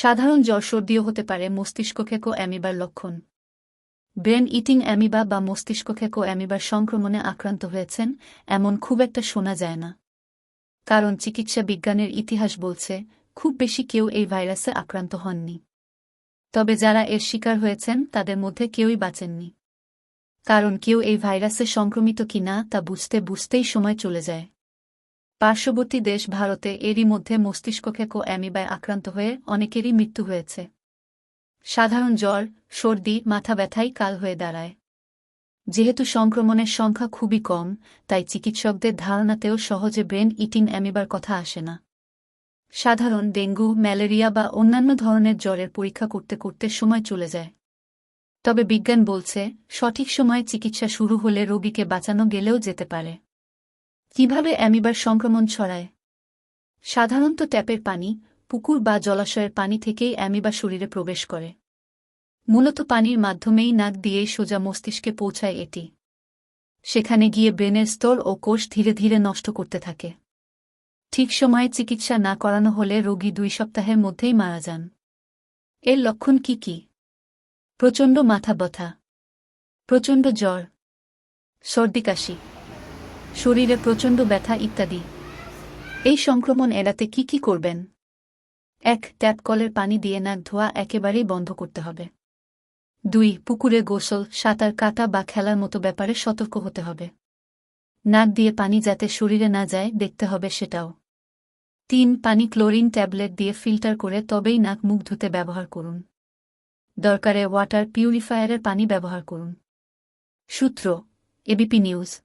সাধারণ জ্বর সর্দিও হতে পারে মস্তিষ্কক্ষেকো অ্যামিবার লক্ষণ। ব্রেন ইটিং অ্যামিবা বা মস্তিষ্কক্ষেকো অ্যামিবার সংক্রমণে আক্রান্ত হয়েছেন, এমন খুব একটা শোনা যায় না। কারণ চিকিৎসা বিজ্ঞানের ইতিহাস বলছে, খুব বেশি কেউ এই ভাইরাসে আক্রান্ত হননি। তবে যারা এর শিকার হয়েছেন, তাদের মধ্যে কেউই বাঁচেননি। কারণ কেউ এই ভাইরাসে সংক্রমিত কিনা তা বুঝতে বুঝতেই সময় চলে যায়। পার্শ্ববর্তী দেশ ভারতে এরই মধ্যে মস্তিষ্কক্ষেকো অ্যামিবায় আক্রান্ত হয়ে অনেকেরই মৃত্যু হয়েছে। সাধারণ জ্বর, সর্দি, মাথা ব্যথাই কাল হয়ে দাঁড়ায়। যেহেতু সংক্রমণের সংখ্যা খুবই কম, তাই চিকিৎসকদের ধারণাতেও সহজে ব্রেন ইটিং অ্যামিবার কথা আসে না। সাধারণ ডেঙ্গু, ম্যালেরিয়া বা অন্যান্য ধরনের জ্বরের পরীক্ষা করতে করতে সময় চলে যায়। তবে বিজ্ঞান বলছে, সঠিক সময়ে চিকিৎসা শুরু হলে রোগীকে বাঁচানো গেলেও যেতে পারে। কীভাবে অ্যামিবার সংক্রমণ ছড়ায়? সাধারণত ট্যাপের পানি, পুকুর বা জলাশয়ের পানি থেকেই অ্যামিবা শরীরে প্রবেশ করে। মূলত পানির মাধ্যমেই নাক দিয়েই সোজা মস্তিষ্কে পৌঁছায় এটি। সেখানে গিয়ে ব্রেনের স্তর ও কোষ ধীরে ধীরে নষ্ট করতে থাকে। ঠিক সময়ে চিকিৎসা না করানো হলে রোগী দুই সপ্তাহের মধ্যেই মারা যান। এর লক্ষণ কি কি? প্রচণ্ড মাথা ব্যথা, প্রচণ্ড জ্বর, সর্দি কাশি। শরীরে প্রচণ্ড ব্যথা ইত্যাদি। এই সংক্রমণ এড়াতে কি কি করবেন? এক, ট্যাপ কলের পানি দিয়ে নাক ধোয়া একেবারেই বন্ধ করতে হবে। দুই, পুকুরে গোসল, সাঁতার কাটা বা খেলার মতো ব্যাপারে সতর্ক হতে হবে। নাক দিয়ে পানি যাতে শরীরে না যায়, দেখতে হবে সেটাও। তিন, পানি ক্লোরিন ট্যাবলেট দিয়ে ফিল্টার করে তবেই নাক মুখ ধুতে ব্যবহার করুন। দরকারে ওয়াটার পিউরিফায়ারের পানি ব্যবহার করুন। সূত্র, এবিপি নিউজ।